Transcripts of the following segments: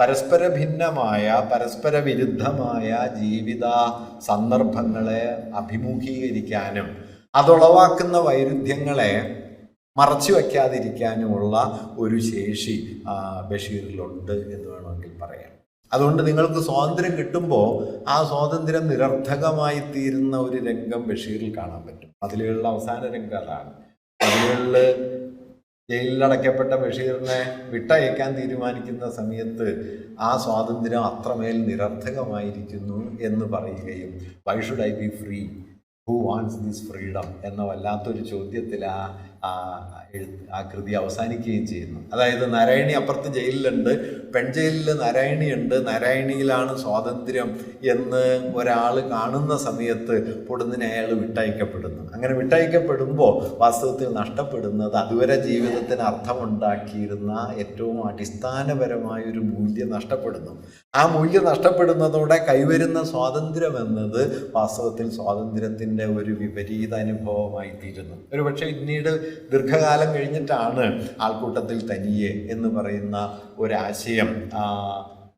പരസ്പര ഭിന്നമായ പരസ്പര വിരുദ്ധമായ ജീവിത സന്ദർഭങ്ങളെ അഭിമുഖീകരിക്കാനും അതുളവാക്കുന്ന വൈരുദ്ധ്യങ്ങളെ മറച്ചു വയ്ക്കാതിരിക്കാനുമുള്ള ഒരു ശേഷി ബഷീറിലുണ്ട് എന്ന് വേണമെങ്കിൽ പറയാം. അതുകൊണ്ട് നിങ്ങൾക്ക് സ്വാതന്ത്ര്യം കിട്ടുമ്പോൾ ആ സ്വാതന്ത്ര്യം നിരർത്ഥകമായി തീരുന്ന ഒരു രംഗം ബഷീറിൽ കാണാൻ പറ്റും. അതിലുള്ള അവസാന രംഗം അതാണ്. അതിലുള്ള ജയിലിലടയ്ക്കപ്പെട്ട ബഷീറിനെ വിട്ടയക്കാൻ തീരുമാനിക്കുന്ന സമയത്ത് ആ സ്വാതന്ത്ര്യം അത്രമേൽ നിരർത്ഥകമായിരിക്കുന്നു എന്ന് പറയുകയും why should I be free who wants this freedom എന്ന വല്ലാത്തൊരു ചോദ്യത്തിൽ ആ ആ കൃതി അവസാനിക്കുകയും ചെയ്യുന്നു. അതായത് നാരായണി അപ്പുറത്ത് ജയിലിലുണ്ട് പെൺജയിലിൽ നാരായണിയുണ്ട് നാരായണിയിലാണ് സ്വാതന്ത്ര്യം എന്ന് ഒരാൾ കാണുന്ന സമയത്ത് പൊടുന്നിനെ അയാൾ വിട്ടയക്കപ്പെടുന്നു. അങ്ങനെ വിട്ടയക്കപ്പെടുമ്പോൾ വാസ്തവത്തിൽ നഷ്ടപ്പെടുന്നത് അതുവരെ ജീവിതത്തിന് അർത്ഥമുണ്ടാക്കിയിരുന്ന ഏറ്റവും അടിസ്ഥാനപരമായ ഒരു മൂല്യം നഷ്ടപ്പെടുന്നു. ആ മൂല്യം നഷ്ടപ്പെടുന്നതോടെ കൈവരുന്ന സ്വാതന്ത്ര്യം എന്നത് വാസ്തവത്തിൽ സ്വാതന്ത്ര്യത്തിന്റെ ഒരു വിപരീത അനുഭവമായി തീരുന്നു. ഒരു പക്ഷേ പിന്നീട് ദീർഘകാലം കഴിഞ്ഞിട്ടാണ് ആൾക്കൂട്ടത്തിൽ തനിയെ എന്ന് പറയുന്ന ഒരാശയം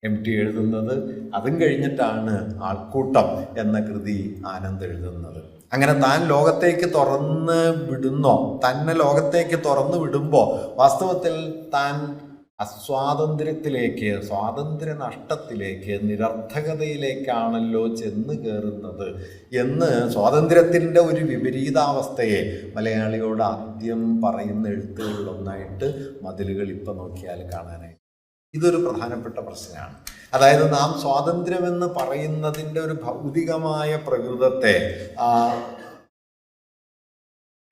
എം ടി എഴുതുന്നത്. അതും കഴിഞ്ഞിട്ടാണ് ആൾക്കൂട്ടം എന്ന കൃതി ആനന്ദ് എഴുതുന്നത്. അങ്ങനെ താൻ ലോകത്തേക്ക് തുറന്ന് വിടുന്നോ തന്നെ ലോകത്തേക്ക് തുറന്നു വിടുമ്പോൾ വാസ്തവത്തിൽ താൻ അസ്വാതന്ത്ര്യത്തിലേക്ക് സ്വാതന്ത്ര്യ നഷ്ടത്തിലേക്ക് നിരർത്ഥകതയിലേക്കാണല്ലോ ചെന്ന് കയറുന്നത് എന്ന് സ്വാതന്ത്ര്യത്തിന്റെ ഒരു വിപരീതാവസ്ഥയെ മലയാളിയോട് ആദ്യം പറയുന്ന എഴുത്തുകളിലൊന്നായിട്ട് മതിലുകൾ ഇപ്പം നോക്കിയാൽ കാണാനായി. ഇതൊരു പ്രധാനപ്പെട്ട പ്രശ്നമാണ്. അതായത് നാം സ്വാതന്ത്ര്യമെന്ന് പറയുന്നതിന്റെ ഒരു ഭൗതികമായ പ്രകൃതത്തെ ആ,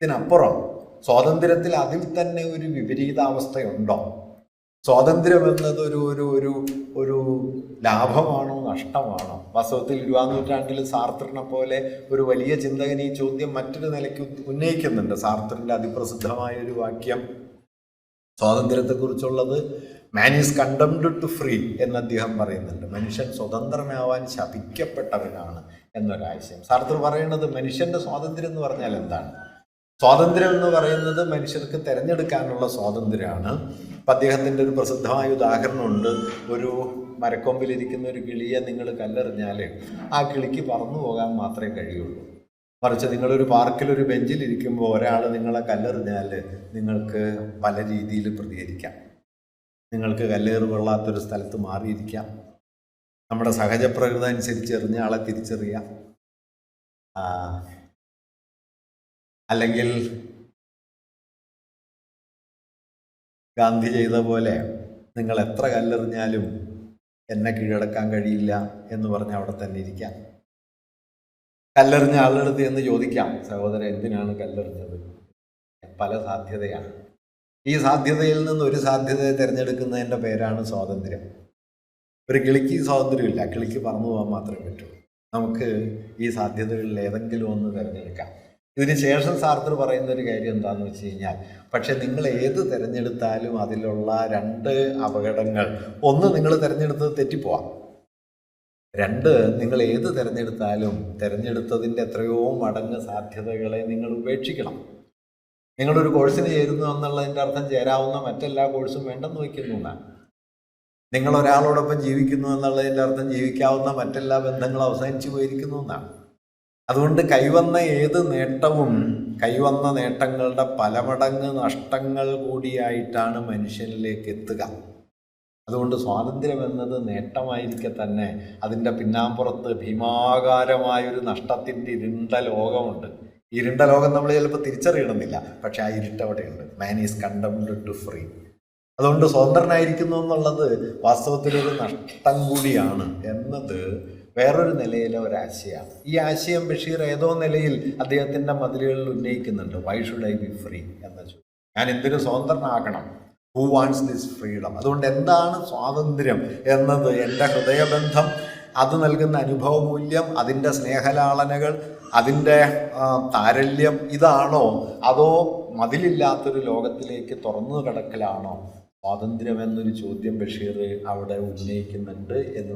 ഇതിനപ്പുറം സ്വാതന്ത്ര്യത്തിൽ അതിൽ തന്നെ ഒരു വിപരീതാവസ്ഥയുണ്ടോ? സ്വാതന്ത്ര്യം എന്നത് ഒരു ഒരു ഒരു ഒരു ലാഭമാണോ നഷ്ടമാണോ? വാസ്തവത്തിൽ ഇരുപതാം നൂറ്റാണ്ടിൽ സാർത്തറിനെ പോലെ ഒരു വലിയ ചിന്തകൻ ഈ ചോദ്യം മറ്റൊരു നിലയ്ക്ക് ഉന്നയിക്കുന്നുണ്ട്. സാർത്തറിന്റെ അതിപ്രസിദ്ധമായ ഒരു വാക്യം സ്വാതന്ത്ര്യത്തെക്കുറിച്ചുള്ളത് man is condemned to free എന്ന് അദ്ദേഹം പറയുന്നുണ്ട്. മനുഷ്യൻ സ്വതന്ത്രമാവാൻ ശപിക്കപ്പെട്ടവനാണ് എന്നൊരാശയം. സാർത്തർ പറയുന്നത് മനുഷ്യന്റെ സ്വാതന്ത്ര്യം എന്ന് പറഞ്ഞാൽ എന്താണ്? സ്വാതന്ത്ര്യം എന്ന് പറയുന്നത് മനുഷ്യർക്ക് തിരഞ്ഞെടുക്കാനുള്ള സ്വാതന്ത്ര്യമാണ്. അപ്പം അദ്ദേഹത്തിന്റെ ഒരു പ്രസിദ്ധമായ ഉദാഹരണമുണ്ട്. ഒരു മരക്കൊമ്പിലിരിക്കുന്ന ഒരു കിളിയെ നിങ്ങൾ കല്ലെറിഞ്ഞാൽ ആ കിളിക്ക് പറന്നു പോകാൻ മാത്രമേ കഴിയുള്ളൂ. മറിച്ച് നിങ്ങളൊരു പാർക്കിലൊരു ബെഞ്ചിലിരിക്കുമ്പോൾ ഒരാൾ നിങ്ങളെ കല്ലെറിഞ്ഞാൽ നിങ്ങൾക്ക് പല രീതിയിൽ പ്രതികരിക്കാം. നിങ്ങൾക്ക് കല്ലേറ് കൊള്ളാത്തൊരു സ്ഥലത്ത് മാറിയിരിക്കാം. നമ്മുടെ സഹജപ്രകൃതം അനുസരിച്ച് എറിഞ്ഞ ആളെ തിരിച്ചറിയാം. അല്ലെങ്കിൽ ഗാന്ധി ചെയ്ത പോലെ നിങ്ങൾ എത്ര കല്ലെറിഞ്ഞാലും എന്നെ കീഴടക്കാൻ കഴിയില്ല എന്ന് പറഞ്ഞ് അവിടെ തന്നെ ഇരിക്കാം. കല്ലെറിഞ്ഞ ആളെടുത്ത് എന്ന് ചോദിക്കാം സഹോദരൻ എന്തിനാണ് കല്ലെറിഞ്ഞത്? പല സാധ്യതയാണ്. ഈ സാധ്യതയിൽ നിന്ന് ഒരു സാധ്യതയെ തിരഞ്ഞെടുക്കുന്നതിന്റെ പേരാണ് സ്വാതന്ത്ര്യം. ഒരു കിളിക്ക് സ്വാതന്ത്ര്യമില്ല കിളിക്ക് പറന്നു പോകാൻ മാത്രമേ പറ്റൂ. നമുക്ക് ഈ സാധ്യതകളിൽ ഏതെങ്കിലും ഒന്ന് തിരഞ്ഞെടുക്കാം. ഇതിന് ശേഷം സാർത്തർ പറയുന്ന ഒരു കാര്യം എന്താണെന്ന് വെച്ച് കഴിഞ്ഞാൽ പക്ഷെ നിങ്ങൾ ഏത് തിരഞ്ഞെടുത്താലും അതിലുള്ള രണ്ട് അപകടങ്ങൾ ഒന്ന് നിങ്ങൾ തിരഞ്ഞെടുത്തത് തെറ്റിപ്പോവാം. രണ്ട് നിങ്ങൾ ഏത് തിരഞ്ഞെടുത്താലും തിരഞ്ഞെടുത്തതിന്റെ എത്രയോ മടങ്ങ് സാധ്യതകളെ നിങ്ങൾ ഉപേക്ഷിക്കണം. നിങ്ങളൊരു കോഴ്സിന് ചേരുന്നു എന്നുള്ളതിന്റെ അർത്ഥം ചേരാവുന്ന മറ്റെല്ലാ കോഴ്സും വേണ്ടെന്ന് വയ്ക്കുന്നു എന്നാണ് നിങ്ങൾ ഒരാളോടൊപ്പം ജീവിക്കുന്നു എന്നുള്ളതിന്റെ അർത്ഥം ജീവിക്കാവുന്ന മറ്റെല്ലാ ബന്ധങ്ങളും അവസാനിച്ചു പോയിരിക്കുന്നു എന്നാണ്. അതുകൊണ്ട് കൈവന്ന ഏത് നേട്ടവും കൈവന്ന നേട്ടങ്ങളുടെ പലമടങ്ങ് നഷ്ടങ്ങൾ കൂടിയായിട്ടാണ് മനുഷ്യനിലേക്ക് എത്തുക. അതുകൊണ്ട് സ്വാതന്ത്ര്യം എന്നത് നേട്ടമായിരിക്കെ തന്നെ അതിന്റെ പിന്നാമ്പുറത്ത് ഭീമാകാരമായൊരു നഷ്ടത്തിന്റെ ഇരുണ്ട ലോകമുണ്ട്. ഇരുണ്ട ലോകം നമ്മൾ ചിലപ്പോൾ തിരിച്ചറിയണമെന്നില്ല. പക്ഷെ ആ ഇരുട്ടവിടെയുണ്ട് man is condemned to free അതുകൊണ്ട് സ്വതന്ത്രനായിരിക്കുന്നു എന്നുള്ളത് വാസ്തവത്തിലൊരു നഷ്ടം കൂടിയാണ്. എന്നത് വേറൊരു നിലയിലെ ഒരു ആശയമാണ് ഈ ആശയം ബഷീർ ഏതോ നിലയിൽ അദ്ദേഹത്തിന്റെ മതിലുകളിൽ ഉന്നയിക്കുന്നുണ്ട്. Why should I be free എന്ന ചോദ്യം. ഞാൻ എന്തിനു സ്വതന്ത്രനാകണം? ഹൂ വാണ്ട്സ് ദിസ് ഫ്രീഡം അതുകൊണ്ട് എന്താണ് സ്വാതന്ത്ര്യം എന്നത് എന്റെ ഹൃദയബന്ധം അത് നൽകുന്ന അനുഭവമൂല്യം അതിന്റെ സ്നേഹലാളനകൾ അതിന്റെ താരല്യം ഇതാണോ? അതോ മതിലില്ലാത്തൊരു ലോകത്തിലേക്ക് തുറന്നു കിടക്കലാണോ? സ്വാതന്ത്ര്യം എന്നൊരു ചോദ്യം ബഷീർ അവിടെ ഉന്നയിക്കുന്നുണ്ട് എന്ന്